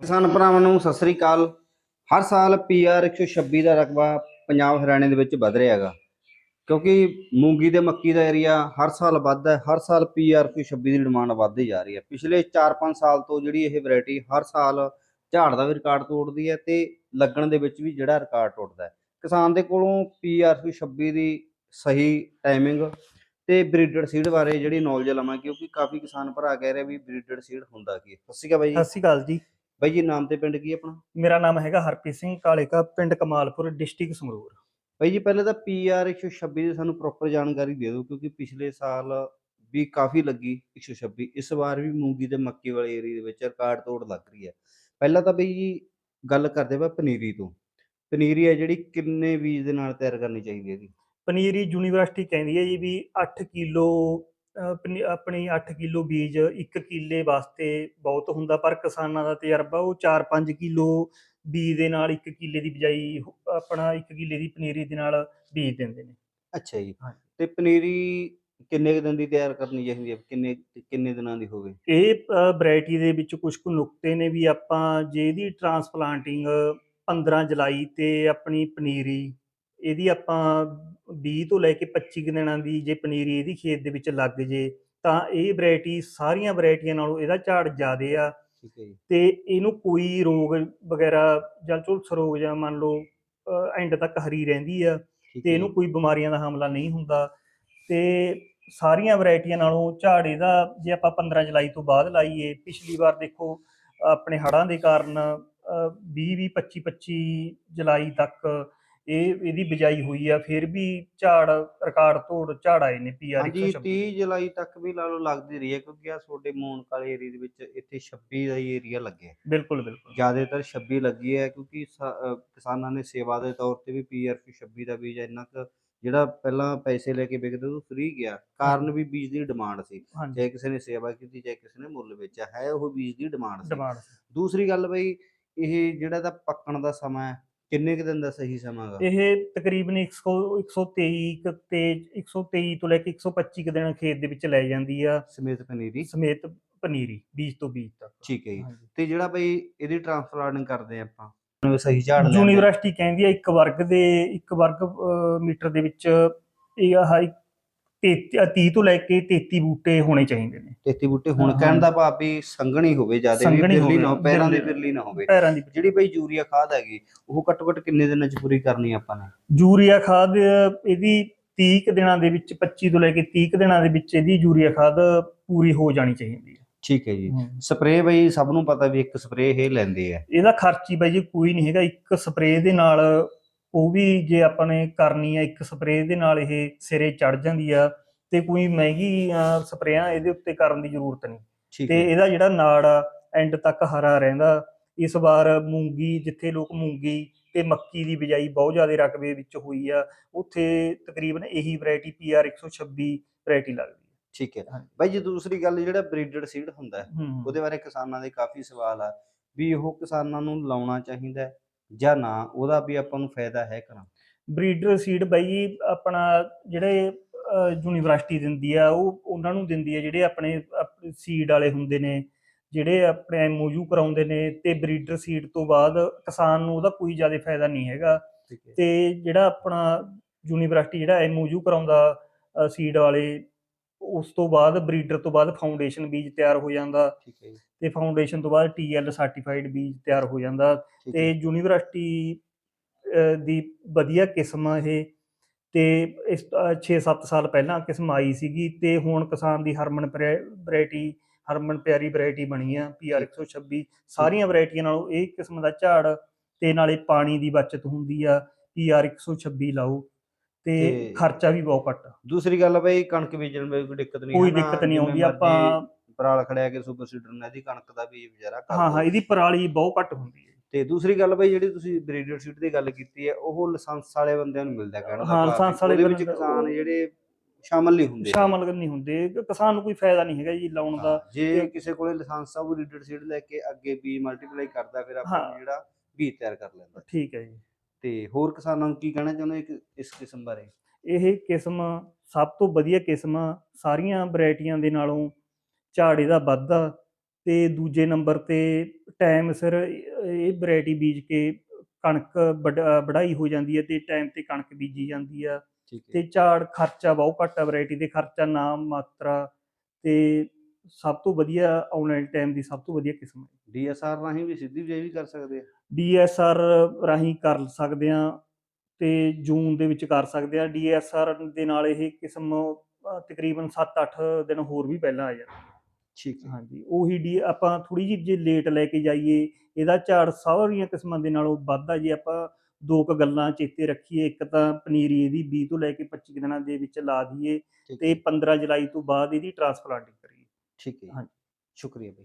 ਕਿਸਾਨ ਭਰਾਵਾਂ ਨੂੰ ਸਤਿ ਸ੍ਰੀ ਅਕਾਲ। ਹਰ ਸਾਲ ਪੀਆਰ 126 ਦਾ ਰਕਬਾ ਪੰਜਾਬ ਹਰਿਆਣੇ ਦੇ ਵਿੱਚ ਵਧ ਰਿਹਾ ਹੈਗਾ। ਕਿਉਂਕਿ ਮੂੰਗੀ ਦੇ ਮੱਕੀ ਦਾ ਏਰੀਆ ਹਰ ਸਾਲ ਵੱਧਦਾ ਹੈ, ਹਰ ਸਾਲ ਪੀਆਰ 126 ਦੀ ਡਿਮਾਂਡ ਵੱਧਦੀ ਜਾ ਰਹੀ ਹੈ। ਪਿਛਲੇ 4-5 ਸਾਲ ਤੋਂ ਜਿਹੜੀ ਇਹ ਵੈਰਾਈਟੀ ਹਰ ਸਾਲ ਝਾੜ ਦਾ ਵੀ ਰਿਕਾਰਡ ਤੋੜਦੀ ਹੈ ਤੇ ਲੱਗਣ ਦੇ ਵਿੱਚ ਵੀ ਜਿਹੜਾ ਰਿਕਾਰਡ ਟੁੱਟਦਾ ਹੈ। ਕਿਸਾਨ ਦੇ ਕੋਲੋਂ ਪੀਆਰ 126 ਦੀ ਸਹੀ ਟਾਈਮਿੰਗ ਤੇ ਬਰੀਡਡ ਸੀਡ ਬਾਰੇ ਜਿਹੜੀ ਨੌਲੇਜ ਲਵਾਂ ਕਿਉਂਕਿ ਕਾਫੀ ਕਿਸਾਨ ਭਰਾ ਕਹਿ ਰਹੇ ਵੀ ਬਰੀਡਡ ਸੀਡ ਹੁੰਦਾ ਕੀ ਹੈ। ਸਤਿ ਸ਼੍ਰੀ ਅਕਾਲ ਬਾਈ ਜੀ। ਸਤਿ ਸ਼੍ਰੀ ਅਕਾਲ ਜੀ। ਬਾਈ ਜੀ ਨਾਮ ਤੇ ਪਿੰਡ ਕੀ ਆਪਣਾ? ਮੇਰਾ ਨਾਮ ਹੈਗਾ ਹਰਪ੍ਰੀਤ ਸਿੰਘ ਕਾਲੇਕਾ ਪਿੰਡ ਕਮਾਲਪੁਰ ਡਿਸਟ੍ਰਿਕਟ ਸੰਗਰੂਰ। ਬਾਈ ਜੀ ਪਹਿਲੇ ਤਾਂ ਪੀਆਰ 126 ਦੀ ਸਾਨੂੰ ਪ੍ਰੋਪਰ ਜਾਣਕਾਰੀ ਦੇ ਦਿਓ ਕਿਉਂਕਿ ਪਿਛਲੇ ਸਾਲ ਵੀ ਕਾਫੀ ਲੱਗੀ 126 ਇਸ ਵਾਰ ਵੀ ਮੂੰਗੀ ਤੇ ਮੱਕੀ ਵਾਲੇ ਏਰੀਆ ਦੇ ਵਿੱਚ ਰਿਕਾਰਡ ਤੋੜ ਲੱਗ ਰਹੀ ਹੈ। ਪਹਿਲਾਂ ਤਾਂ ਬਈ ਜੀ ਗੱਲ ਕਰਦੇ ਵਾ ਪਨੀਰੀ ਤੋਂ। ਪਨੀਰੀ ਹੈ ਜਿਹੜੀ ਕਿੰਨੇ ਬੀਜ ਦੇ ਨਾਲ ਤਿਆਰ ਕਰਨੀ ਚਾਹੀਦੀ ਹੈ ਜੀ? ਪਨੀਰੀ ਯੂਨੀਵਰਸਿਟੀ ਕਹਿੰਦੀ ਹੈ ਜੀ ਵੀ 8 ਕਿਲੋ ਆਪਣੀ 8 ਕਿਲੋ ਬੀਜ 1 ਕਿੱਲੇ ਵਾਸਤੇ ਬਹੁਤ ਹੁੰਦਾ ਪਰ ਕਿਸਾਨਾਂ ਦਾ ਤਜਰਬਾ ਉਹ 4-5 ਕਿਲੋ ਬੀਜ ਦੇ ਨਾਲ 1 ਕਿੱਲੇ ਦੀ ਬਿਜਾਈ ਆਪਣਾ 1 ਕਿੱਲੇ ਦੀ ਪਨੀਰੀ ਦੇ ਨਾਲ ਬੀਜ ਦਿੰਦੇ ਨੇ। ਅੱਛਾ ਜੀ। ਤੇ ਪਨੀਰੀ ਕਿੰਨੇ ਕੁ ਦਿਨ ਦੀ ਤਿਆਰ ਕਰਨੀ ਚਾਹੀਦੀ ਹੈ? ਕਿੰਨੇ ਕਿੰਨੇ ਦਿਨਾਂ ਦੀ ਹੋਵੇ? ਇਹ ਵੈਰਾਈਟੀ ਦੇ ਵਿੱਚ ਕੁਝ ਕੁ ਨੁਕਤੇ ਨੇ ਵੀ ਆਪਾਂ ਜੇ ਇਹਦੀ ਟਰਾਂਸਪਲਾਂਟਿੰਗ 15 ਜੁਲਾਈ ਤੇ ਆਪਣੀ ਪਨੀਰੀ ਇਹਦੀ ਆਪਾਂ 20 ਤੋਂ ਲੈ ਕੇ 25 ਕੁ ਦਿਨਾਂ ਦੀ ਜੇ ਪਨੀਰੀ ਇਹਦੀ ਖੇਤ ਦੇ ਵਿੱਚ ਲੱਗ ਜੇ ਤਾਂ ਇਹ ਵੈਰਾਈਟੀ ਸਾਰੀਆਂ ਵੈਰਾਈਟੀਆਂ ਨਾਲੋਂ ਇਹਦਾ ਝਾੜ ਜ਼ਿਆਦੇ ਆ। ਠੀਕ ਹੈ ਜੀ। ਤੇ ਇਹਨੂੰ ਕੋਈ ਰੋਗ ਵਗੈਰਾ ਜਾਂ ਝੁਲਸ ਰੋਗ ਜਾਂ ਮੰਨ ਲਓ ਐਂਡ ਤੱਕ ਹਰੀ ਰਹਿੰਦੀ ਆ ਠੀਕ ਤੇ ਹੈ ਇਹਨੂੰ ਜੀ। ਕੋਈ ਬਿਮਾਰੀਆਂ ਦਾ ਹਮਲਾ ਨਹੀਂ ਹੁੰਦਾ। ਤੇ ਸਾਰੀਆਂ ਵੈਰਾਈਟੀਆਂ ਨਾਲੋਂ ਝਾੜ ਇਹਦਾ ਜੇ ਆਪਾਂ 15 ਜੁਲਾਈ ਤੋਂ ਬਾਅਦ ਲਾਈਏ ਪਿਛਲੀ ਵਾਰ ਦੇਖੋ ਆਪਣੇ ਹੜ੍ਹਾਂ ਦੇ ਕਾਰਨ 20 20 25 25 ਜੁਲਾਈ ਤੱਕ ਇਹ ਇਹਦੀ ਬਿਜਾਈ ਹੋਈ ਆ ਫਿਰ ਵੀ ਝਾੜ ਰਿਕਾਰਡ ਤੋੜ ਝਾੜ ਆਏ ਨੇ ਪੀਆਰ ਹਾਂਜੀ 126 30 ਜੁਲਾਈ ਤੱਕ ਵੀ ਲਾ ਲਓ ਲੱਗਦੀ ਰਹੀ ਹੈ ਕਿਉਂਕਿ ਆ ਤੁਹਾਡੇ ਮੂਨ ਕਾਲੇ ਏਰੀਆ ਦੇ ਵਿੱਚ ਇੱਥੇ 26 ਦਾ ਹੀ ਏਰੀਆ ਲੱਗਿਆ। ਬਿਲਕੁਲ ਬਿਲਕੁਲ। ਜ਼ਿਆਦਾਤਰ 26 ਲੱਗੀ ਹੈ ਕਿਉਂਕਿ ਕਿਸਾਨਾਂ ਨੇ ਸੇਵਾ ਦੇ ਤੌਰ ਤੇ ਵੀ ਪੀਆਰਪੀ 26 ਦਾ ਬੀਜ ਇੰਨਾ ਕੁ ਜਿਹੜਾ ਪਹਿਲਾਂ ਪੈਸੇ ਲੈ ਕੇ ਵਿਕਦੇ ਉਹ ਫ੍ਰੀ ਗਿਆ ਕਾਰਨ ਵੀ ਬੀਜ ਦੀ ਡਿਮਾਂਡ ਸੀ। ਚਾਹੇ ਕਿਸੇ ਨੇ ਸੇਵਾ ਕੀਤੀ ਚਾਹੇ ਕਿਸੇ ਨੇ ਮੁੱਲ ਵੇਚਿਆ ਹੈ ਉਹ ਬੀਜ ਦੀ ਡਿਮਾਂਡ ਸੀ। ਦੂਸਰੀ ਗੱਲ ਬਈ ਇਹ ਜਿਹੜਾ ਦਾ ਪੱਕਣ ਦਾ ਸਮਾਂ ਹੈ ਕਿੰਨੇ ਕੁ ਦਿਨ ਦਾ ਸਹੀ ਸਮਾਂ ਹੈਗਾ ਇਹ ਤਕਰੀਬਨ 100 123 ਕੁ ਤੇ 123 ਤੋਂ ਲੈ ਕੇ 125 ਕੁ ਦਿਨ ਖੇਤ ਦੇ ਵਿੱਚ ਲੈ ਜਾਂਦੀ ਆ। ਸਮੇਤ ਪਨੀਰੀ? ਸਮੇਤ ਪਨੀਰੀ ਬੀਜ ਤੋਂ ਬੀਜ ਤੱਕ। ਠੀਕ ਹੈ ਜੀ। ਹਾਂਜੀ। ਤੇ ਜਿਹੜਾ ਬਈ ਇਹਦੀ ਟ੍ਰਾਂਸਪਲਾਂਟਿੰਗ ਕਰਦੇ ਆ ਆਪਾਂ ਉਹਨੂੰ ਸਹੀ ਝਾੜ ਲੈਂਦੇ ਆ। ਯੂਨੀਵਰਸਿਟੀ ਕਹਿੰਦੀ ਹੈ ਇੱਕ ਵਰਗ ਦੇ ਇੱਕ ਵਰਗ ਅਹ, ਮੀਟਰ ਦੇ ਵਿੱਚ ਇਹ ਆਹ 30 ਤੋਂ ਲੈ ਕੇ 33 ਬੂਟੇ ਹੋਣੇ ਚਾਹੀਦੇ ਨੇ। ਤੇਤੀ ਬੂਟੇ ਹੁਣ ਕਹਿਣ। ਦਾ ਭਾਵ ਵੀ ਸੰਘਣੀ ਹੋਵੇ ਜ਼ਿਆਦਾ ਵੀ ਬਿਰਲੀ ਨਾ ਪੈਰਾਂ ਦੀ ਬਿਰਲੀ- ਨਾ ਹੋਵੇ। ਪੈਰਾਂ ਦੀ ਜਿਹੜੀ ਬਈ ਯੂਰੀਆ ਖਾਦ ਹੈਗੀ ਉਹ ਘੱਟੋ ਘੱਟ ਕਿੰਨੇ ਦਿਨਾਂ ਚ ਪੂਰੀ ਕਰਨੀ ਆਪਾਂ ਨੇ? ਯੂਰੀਆ ਖਾਦ ਇਹਦੀ 30 ਕੁ ਦਿਨਾਂ ਦੇ ਵਿੱਚ 25 ਤੋਂ ਲੈ ਕੇ 30 ਕੁ ਦਿਨਾਂ ਦੇ ਵਿੱਚ ਇਹਦੀ ਯੂਰੀਆ ਖਾਦ ਪੂਰੀ ਹੋ ਜਾਣੀ ਚਾਹੀਦੀ ਹੈ। ਠੀਕ ਹੈ ਜੀ। ਸਪਰੇਅ ਬਈ ਸਭ ਨੂੰ ਪਤਾ ਵੀ ਇੱਕ ਸਪਰੇਅ ਇਹ ਲੈਂਦੇ ਆ। ਇਹਦਾ ਖਰਚ ਬਾਈ ਜੀ ਕੋਈ ਨਹੀਂ ਹੈਗਾ ਇੱਕ ਸਪਰੇਅ ਦੇ ਨਾਲ ਉਹ ਵੀ ਜੇ ਆਪਾਂ ਨੇ ਕਰਨੀ ਆ ਇੱਕ ਸਪਰੇਅ ਦੇ ਨਾਲ ਇਹ ਸਿਰੇ ਚੜ ਜਾਂਦੀ ਆ ਤੇ ਕੋਈ ਮਹਿੰਗੀ ਸਪਰੇਆਂ ਇਹਦੇ ਉੱਤੇ ਕਰਨ ਦੀ ਜ਼ਰੂਰਤ ਨਹੀਂ। ਤੇ ਹੈ। ਇਹਦਾ ਜਿਹੜਾ ਨਾੜ ਆ ਐਂਡ ਤੱਕ ਹਰਾ ਰਹਿੰਦਾ। ਇਸ ਵਾਰ ਮੂੰਗੀ ਜਿੱਥੇ ਲੋਕ ਮੂੰਗੀ ਤੇ ਮੱਕੀ ਦੀ ਬਿਜਾਈ ਬਹੁਤ ਜ਼ਿਆਦਾ ਰਕਬੇ ਵਿੱਚ ਹੋਈ ਆ ਉੱਥੇ ਤਕਰੀਬਨ ਇਹੀ ਵੈਰਾਈਟੀ PR 126 ਵੈਰਾਈਟੀ ਲੱਗਦੀ ਠੀਕ ਹੈ। ਬਾਈ ਜੀ ਦੂਸਰੀ ਗੱਲ ਜਿਹੜਾ ਬਰੀਡਡ ਸੀਡ ਹੁੰਦਾ ਹੈ ਹੈ ਹੂੰ। ਉਹਦੇ ਬਾਰੇ ਕਿਸਾਨਾਂ ਦੇ ਕਾਫੀ ਸਵਾਲ ਆ ਵੀ ਉਹ ਕਿਸਾਨਾਂ ਨੂੰ ਲਾਉਣਾ ਚਾਹੀਦਾ ਹੈ ਜਾਂ ਨਾ ਉਹਦਾ ਵੀ ਆਪਾਂ ਨੂੰ ਫਾਇਦਾ ਹੈ ਕਰਾਂ ਬਰੀਡਰ ਸੀਡ ਬਾਈ ਜੀ ਆਪਣਾ ਜਿਹੜੇ ਯੂਨੀਵਰਸਿਟੀ ਦਿੰਦੀ ਆ ਉਹ ਉਹਨਾਂ ਨੂੰ ਦਿੰਦੀ ਆ ਜਿਹੜੇ ਆਪਣੇ ਸੀਡ ਵਾਲੇ ਹੁੰਦੇ ਨੇ ਜਿਹੜੇ ਆਪਣੇ ਐਮਓਯੂ ਕਰਾਉਂਦੇ ਨੇ ਤੇ ਬਰੀਡਰ ਸੀਡ ਤੋਂ ਬਾਅਦ ਕਿਸਾਨ ਨੂੰ ਉਹਦਾ ਕੋਈ ਜ਼ਿਆਦਾ ਫਾਇਦਾ ਨਹੀਂ ਹੈਗਾ। ਤੇ ਜਿਹੜਾ ਆਪਣਾ ਯੂਨੀਵਰਸਿਟੀ ਜਿਹੜਾ ਐਮਓਯੂ ਕਰਾਉਂਦਾ ਸੀਡ ਵਾਲੇ ਉਸ ਤੋਂ ਬਾਅਦ ਬਰੀਡਰ ਤੋਂ ਬਾਅਦ ਫਾਊਂਡੇਸ਼ਨ ਬੀਜ ਤਿਆਰ ਹੋ ਜਾਂਦਾ। ਠੀਕ ਹੈ ਜੀ। ਤੇ ਫਾਊਂਡੇਸ਼ਨ ਤੋਂ ਬਾਅਦ ਟੀਐਲ ਸਰਟੀਫਾਈਡ ਬੀਜ ਤਿਆਰ ਹੋ ਜਾਂਦਾ ਤੇ ਯੂਨੀਵਰਸਿਟੀ ਦੀ ਵਧੀਆ ਕਿਸਮ ਆ ਇਹ ਤੇ ਇਸ 6-7 ਸਾਲ ਪਹਿਲਾਂ ਕਿਸਮ ਆਈ ਸੀਗੀ ਤੇ ਹੁਣ ਕਿਸਾਨ ਦੀ ਹਰਮਨ ਵੈਰਾਈਟੀ ਹਰਮਨ ਪਿਆਰੀ ਵੈਰਾਈਟੀ ਬਣੀ ਆ ਪੀਆਰ 126 ਸਾਰੀਆਂ ਵੈਰਾਈਟੀਆਂ ਨਾਲੋਂ ਇਹ ਕਿਸਮ ਦਾ ਝਾੜ ਤੇ ਨਾਲੇ ਪਾਣੀ ਦੀ ਬਚਤ ਹੁੰਦੀ ਆ ਪੀਆਰ 126 ਲਾਓ ਤੇ ਖਰਚਾ ਵੀ ਬਹੁਤ ਘੱਟ ਦੂਸਰੀ ਗੱਲ ਬਈ ਕਣਕ ਬੀਜਣ ਵਿੱਚ ਕੋਈ ਦਿੱਕਤ ਨਹੀਂ ਕੋਈ ਦਿੱਕਤ ਨਹੀਂ ਆਉਂਦੀ ਆਪਾਂ ਪਰਾਲ ਖੜਿਆ ਕੇ ਸੁਪਰ ਸੀਡਰ ਨੇ ਦੀ ਕਣਕ ਦਾ ਬੀਜ ਵਿਚਾਰਾ ਕਰ ਹਾਂ ਹਾਂ। ਇਹਦੀ ਪਰਾਲੀ ਬਹੁਤ ਘੱਟ ਹੁੰਦੀ ਹੈ ਤੇ ਦੂਸਰੀ ਗੱਲ ਬਈ ਜਿਹੜੀ ਤੁਸੀਂ ਬਰੀਡਰ ਸੀਟ ਦੀ ਗੱਲ ਕੀਤੀ ਹੈ ਉਹ ਲਾਇਸੈਂਸ ਵਾਲੇ ਬੰਦਿਆਂ ਨੂੰ ਮਿਲਦਾ ਕਹਿਣ ਦਾ ਹਾਂ, ਲਾਇਸੈਂਸ ਵਾਲੇ ਵਿੱਚ ਕਿਸਾਨ ਜਿਹੜੇ ਸ਼ਾਮਲ ਨਹੀਂ ਹੁੰਦੇ। ਸ਼ਾਮਲ ਨਹੀਂ ਹੁੰਦੇ। ਕਿਸਾਨ ਨੂੰ ਕੋਈ ਫਾਇਦਾ ਨਹੀਂ ਹੈਗਾ ਜੀ ਲਾਉਣ ਦਾ। ਜੇ ਕਿਸੇ ਕੋਲੇ ਲਾਇਸੈਂਸ ਆ ਉਹ ਬਰੀਡਰ ਸੀਡ ਲੈ ਕੇ ਅੱਗੇ ਬੀ ਮਲਟੀਪਲਾਈ ਕਰਦਾ ਫਿਰ ਆਪਾਂ। ਜਿਹੜਾ ਬੀ ਤਿਆਰ ਕਰ ਲੈਂਦਾ। ਠੀਕ ਹੈ ਜੀ। ਤੇ ਹੋਰ ਕਿਸਾਨਾਂ ਨੂੰ ਕੀ ਕਹਿਣਾ ਚਾਹੁੰਦੇ ਇੱਕ ਇਸ ਕਿਸਮ ਬਾਰੇ? ਇਹ ਕਿਸਮ ਸਭ ਤੋਂ ਵਧੀਆ ਕਿਸਮ ਸਾਰੀਆਂ ਵੈਰਾਈਟੀਆਂ ਦੇ ਨਾਲੋਂ ਝਾੜ ਇਹਦਾ ਵੱਧਦਾ ਤੇ ਦੂਜੇ ਨੰਬਰ ਤੇ ਟਾਈਮ ਸਿਰ ਇਹ ਵੈਰਾਈਟੀ ਬੀਜ ਕੇ ਕਣਕ ਵਢਾਈ ਹੋ ਜਾਂਦੀ ਹੈ ਤੇ ਟਾਈਮ ਤੇ ਕਣਕ ਬੀਜੀ ਜਾਂਦੀ ਆ ਤੇ ਝਾੜ ਖਰਚਾ ਬਹੁਤ ਘੱਟ ਆ ਵੈਰਾਈਟੀ ਦੇ ਖਰਚਾ ਨਾ ਮਾਤਰਾ ਤੇ ਸਭ ਤੋਂ ਵਧੀਆ ਵਾਲੇ ਟਾਈਮ ਦੀ ਸਭ ਤੋਂ ਵਧੀਆ ਕਿਸਮ ਹੈ। ਡੀਐਸਆਰ ਰਾਹੀਂ ਵੀ ਸਿੱਧੀ ਬਿਜਾਈ ਵੀ ਕਰ ਸਕਦੇ ਆ? ਡੀਐਸਆਰ ਰਾਹੀਂ ਕਰ ਸਕਦੇ ਆ ਤੇ ਜੂਨ ਦੇ ਵਿੱਚ ਕਰ ਸਕਦੇ ਆ। ਡੀਐਸਆਰ ਦੇ ਨਾਲ ਇਹ ਕਿਸਮ ਤਕਰੀਬਨ 7-8 ਦਿਨ ਹੋਰ ਵੀ ਪਹਿਲਾਂ ਆ ਜਾਂਦੀ ਠੀਕ ਹੈ ਹਾਂਜੀ ਉਹੀ ਡੀ ਆਪਾਂ ਥੋੜੀ ਜਿਹੀ ਜੇ ਲੇਟ ਲੈ ਕੇ ਜਾਈਏ ਇਹਦਾ ਝਾੜ ਸਾਰੀਆਂ ਕਿਸਮਾਂ ਦੇ ਨਾਲੋਂ ਵੱਧ ਆ ਜੇ ਆਪਾਂ ਦੋ ਕੁ ਗੱਲਾਂ ਚੇਤੇ ਰੱਖੀਏ ਇੱਕ ਤਾਂ ਪਨੀਰੀ ਇਹਦੀ 20 ਤੋਂ ਲੈ ਕੇ 25 ਕੁ ਦਿਨਾਂ ਦੇ ਵਿੱਚ ਲਾ ਦਈਏ ਤੇ 15 ਜੁਲਾਈ ਤੋਂ ਬਾਅਦ ਇਹਦੀ ਟ੍ਰਾਂਸਪਲਾਂਟਿੰਗ ਕਰੀਏ ਠੀਕ ਹੈ। ਹਾਂਜੀ। ਸ਼ੁਕਰੀਆ ਬਈ